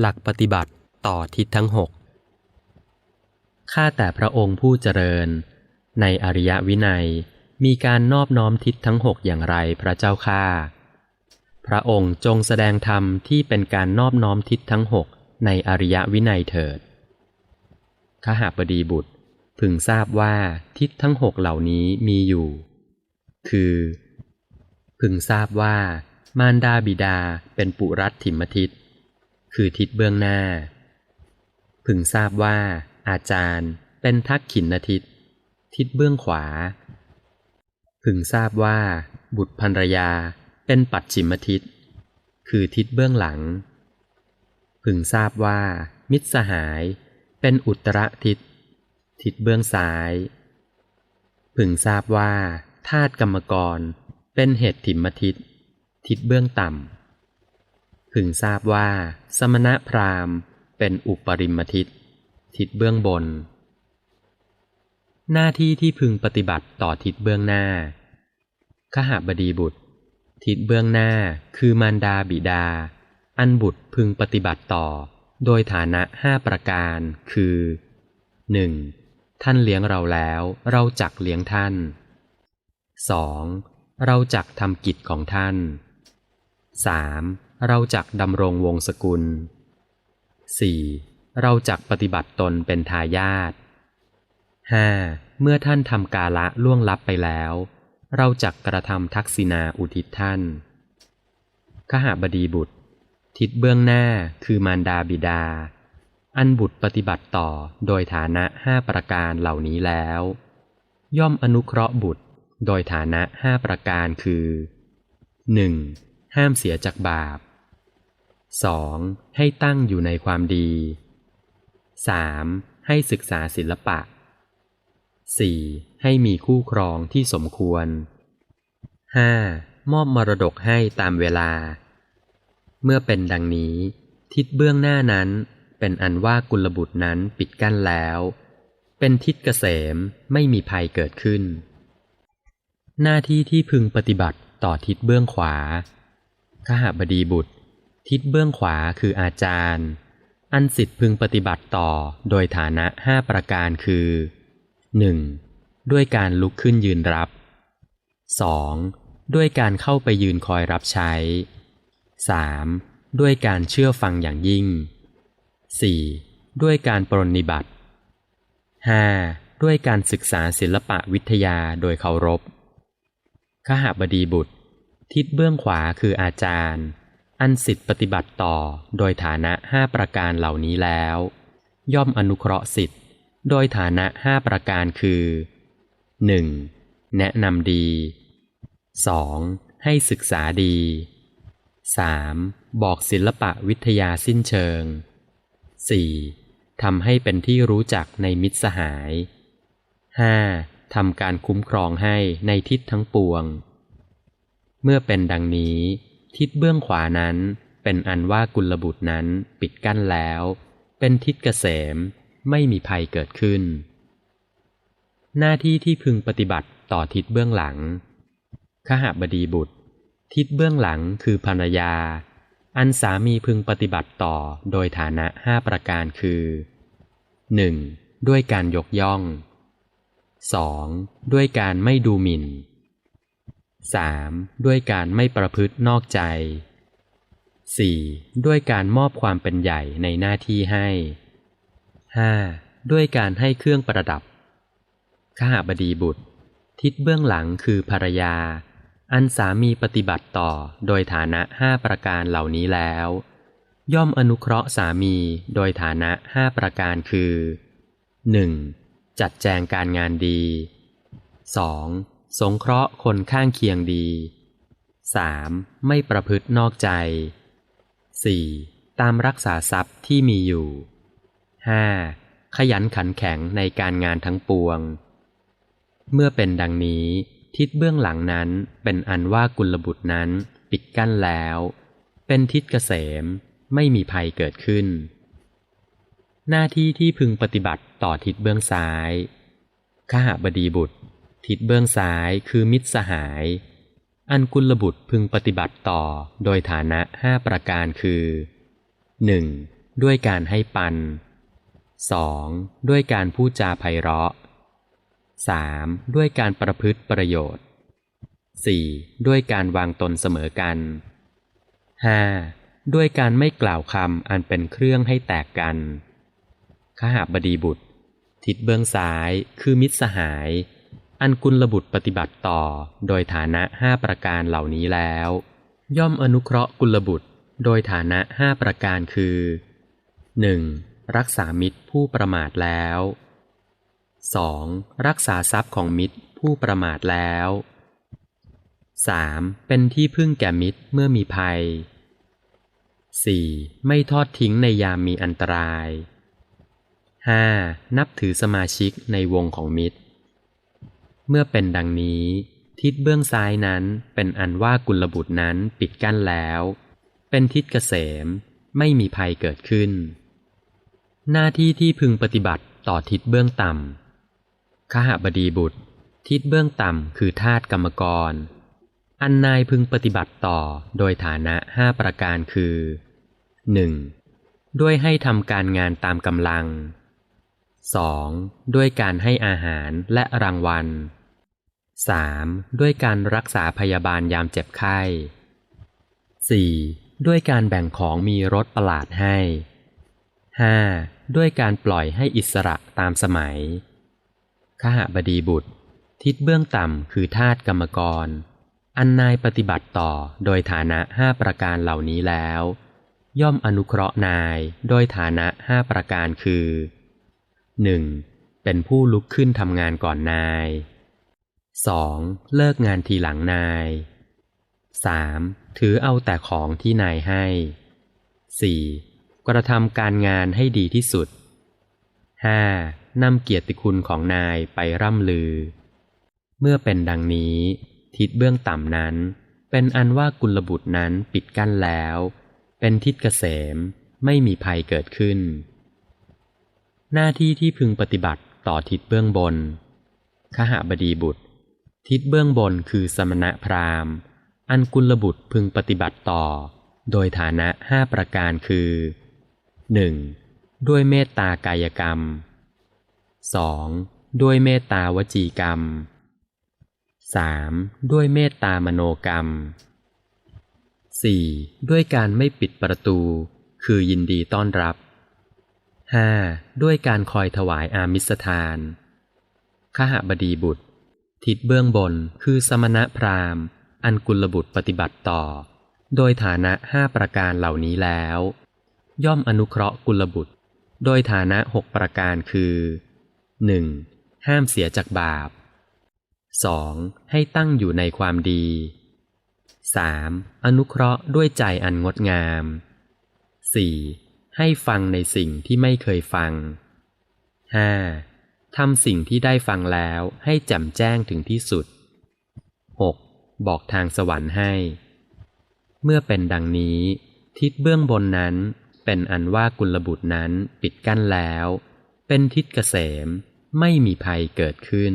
หลักปฏิบัติต่อทิศทั้งหกข้าแต่พระองค์ผู้เจริญ ในอริยวินัยมีการนอบน้อมทิศทั้งหกอย่างไรพระเจ้าข้าพระองค์จงแสดงธรรมที่เป็นการนอบน้อมทิศทั้งหกในอริยวินัยเถิดขหาบดีบุตรพึงทราบว่าทิศทั้งหกเหล่านี้มีอยู่ คือ พึงทราบว่ามารดาบิดาเป็นปุรัตถิมทิศ คือทิศเบื้องหน้า พึงทราบว่า อาจารย์เป็นทักขินทิศทิศเบื้องขวา พึงทราบว่า บุตรภรรยาเป็นปัจฉิมทิศคือทิศเบื้องหลัง พึงทราบว่า มิตรสหายเป็นอุตรทิศทิศเบื้องซ้าย พึงทราบว่าธาตุกรรมกรเป็นเหตุถิมทิศทิศเบื้องต่ำ พึงทราบว่า สมณะพราหมณ์ เป็นอุปริมทิศทิศเบื้องบน หน้าที่ที่พึงปฏิบัติต่อทิศเบื้องหน้าขหบดีบุตร ทิศเบื้องหน้าคือมารดาบิดา อันบุตรพึงปฏิบัติต่อ โดยฐานะห้าประการคือ 1. ท่านเลี้ยงเราแล้วเราจักเลี้ยงท่าน 2. เราจักทำกิจของท่าน 3. เราจักดำรงวงศกุล 4. เราจักปฏิบัติตนเป็นทายาท 5. เมื่อท่านทำกาละล่วงลับไปแล้ว เราจักกระทำทักษิณาอุทิศท่านขหบดีบุตร ทิศเบื้องหน้าคือมารดาบิดา อันบุตรปฏิบัติต่อโดยฐานะห้าประการเหล่านี้แล้ว ย่อมอนุเคราะห์บุตรโดยฐานะห้าประการคือ 1. ห้ามเสียจากบาป 2. ให้ตั้งอยู่ในความดี 3. ให้ศึกษาศิลปะ 4. ให้มีคู่ครองที่สมควร 5. มอบมรดกให้ตามเวลา เมื่อเป็นดังนี้ ทิศเบื้องหน้านั้น เป็นอันว่ากุลบุตรนั้นปิดกั้นแล้ว เป็นทิศเกษมไม่มีภัยเกิดขึ้น หน้าที่ที่พึงปฏิบัติต่อทิศเบื้องขวาขหบดีบุตร ทิศเบื้องขวาคืออาจารย์ อันสิทธิพึงปฏิบัติต่อโดยฐานะห้าประการคือ 1. ด้วยการลุกขึ้นยืนรับ 2. ด้วยการเข้าไปยืนคอยรับใช้ 3. ด้วยการเชื่อฟังอย่างยิ่ง 4. ด้วยการปรนนิบัติ 5. ด้วยการศึกษาศิลปะวิทยาโดยเคารพขหบดีบุตร ทิศเบื้องขวาคืออาจารย์ อันสิทธิปฏิบัติต่อโดยฐานะห้าประการเหล่านี้แล้ว ย่อมอนุเคราะห์สิทธิ์ โดยฐานะห้าประการคือ 1. แนะนำดี 2. ให้ศึกษาดี 3. บอกศิลปะวิทยาสิ้นเชิง 4. ทำให้เป็นที่รู้จักในมิตรสหาย 5. ทำการคุ้มครองให้ในทิศทั้งปวง เมื่อเป็นดังนี้ ทิศเบื้องขวานั้นเป็นอันว่ากุลบุตรนั้นปิดกั้นแล้ว เป็นทิศเกษมไม่มีภัยเกิดขึ้น หน้าที่ที่พึงปฏิบัติต่อทิศเบื้องหลังขหบดีบุตร ทิศเบื้องหลังคือภรรยา อันสามีพึงปฏิบัติต่อโดยฐานะห้าประการคือ 1. ด้วยการยกย่อง 2. ด้วยการไม่ดูหมิ่น 3. ด้วยการไม่ประพฤตินอกใจ 4. ด้วยการมอบความเป็นใหญ่ในหน้าที่ให้ 5. ด้วยการให้เครื่องประดับขหบดีบุตร ทิศเบื้องหลังคือภรรยา อันสามีปฏิบัติต่อโดยฐานะห้าประการเหล่านี้แล้ว ย่อมอนุเคราะห์สามีโดยฐานะห้าประการคือ 1. จัดแจงการงานดี 2. สงเคราะห์คนข้างเคียงดี 3. ไม่ประพฤตินอกใจ 4. ตามรักษาทรัพย์ที่มีอยู่ 5. ขยันขันแข็งในการงานทั้งปวง เมื่อเป็นดังนี้ทิศเบื้องหลังนั้นเป็นอันว่ากุลบุตรนั้นปิดกั้นแล้ว เป็นทิศเกษมไม่มีภัยเกิดขึ้น หน้าที่ที่พึงปฏิบัติต่อทิศเบื้องซ้ายขหบดีบุตร ทิศเบื้องซ้ายคือมิตรสหาย อันกุลบุตรพึงปฏิบัติต่อโดยฐานะห้าประการคือ 1. ด้วยการให้ปัน 2. ด้วยการพูดจาไพเราะ 3. ด้วยการประพฤติประโยชน์ 4. ด้วยการวางตนเสมอกัน 5. ด้วยการไม่กล่าวคำอันเป็นเครื่องให้แตกกันขหบดีบุตร ทิศเบื้องซ้ายคือมิตรสหาย อันกุลบุตรปฏิบัติต่อ โดยฐานะห้าประการเหล่านี้แล้ว ย่อมอนุเคราะห์กุลบุตร โดยฐานะห้าประการคือ 1. รักษามิตรผู้ประมาทแล้ว 2. รักษาทรัพย์ของมิตรผู้ประมาทแล้ว 3. เป็นที่พึ่งแก่มิตรเมื่อมีภัย 4. ไม่ทอดทิ้งในยามมีอันตราย 5. นับถือสมาชิกในวงของมิตร เมื่อเป็นดังนี้ ทิศเบื้องซ้ายนั้นเป็นอันว่ากุลบุตรนั้นปิดกั้นแล้ว เป็นทิศเกษมไม่มีภัยเกิดขึ้น หน้าที่ที่พึงปฏิบัติต่อทิศเบื้องต่ำขหบดีบุตร ทิศเบื้องต่ำคือธาตุกรรมกร อันนายพึงปฏิบัติต่อโดยฐานะห้าประการคือ 1. ด้วยให้ทำการงานตามกำลัง 2. ด้วยการให้อาหารและรางวัล 3. ด้วยการรักษาพยาบาลยามเจ็บไข้ 4. ด้วยการแบ่งของมีรสประหลาดให้ 5. ด้วยการปล่อยให้อิสระตามสมัยขหบดีบุตร ทิศเบื้องต่ำคือธาตุกรรมกร อันนายปฏิบัติต่อโดยฐานะห้าประการเหล่านี้แล้ว ย่อมอนุเคราะห์นายโดยฐานะห้าประการคือ 1. เป็นผู้ลุกขึ้นทำงานก่อนนาย 2. เลิกงานทีหลังนาย 3. ถือเอาแต่ของที่นายให้ 4. กระทำการงานให้ดีที่สุด 5. นำเกียรติคุณของนายไปร่ำลือ เมื่อเป็นดังนี้ ทิศเบื้องต่ำนั้น เป็นอันว่ากุลบุตรนั้นปิดกั้นแล้ว เป็นทิศเกษมไม่มีภัยเกิดขึ้น หน้าที่ที่พึงปฏิบัติต่อทิศเบื้องบน ขหบดีบุตร ทิศเบื้องบนคือสมณะพราหมณ์ อันกุลบุตรพึงปฏิบัติต่อ โดยฐานะห้าประการคือ 1. ด้วยเมตตากายกรรม 2. ด้วยเมตตาวจีกรรม 3. ด้วยเมตตามโนกรรม 4. ด้วยการไม่ปิดประตู คือยินดีต้อนรับ 5. ด้วยการคอยถวายอามิสทานขหบดีบุตร ทิศเบื้องบนคือสมณะพราหมณ์ อันกุลบุตรปฏิบัติต่อ โดยฐานะห้าประการเหล่านี้แล้ว ย่อมอนุเคราะห์กุลบุตร โดยฐานะหกประการคือ 1. ห้ามเสียจากบาป 2. ให้ตั้งอยู่ในความดี 3. อนุเคราะห์ด้วยใจอันงดงาม 4. ให้ฟังในสิ่งที่ไม่เคยฟัง 5. ทำสิ่งที่ได้ฟังแล้วให้แจ่มแจ้งถึงที่สุด 6. บอกทางสวรรค์ให้ เมื่อเป็นดังนี้ ทิศเบื้องบนนั้นเป็นอันว่ากุลบุตรนั้นปิดกั้นแล้ว เป็นทิศเกษมไม่มีภัยเกิดขึ้น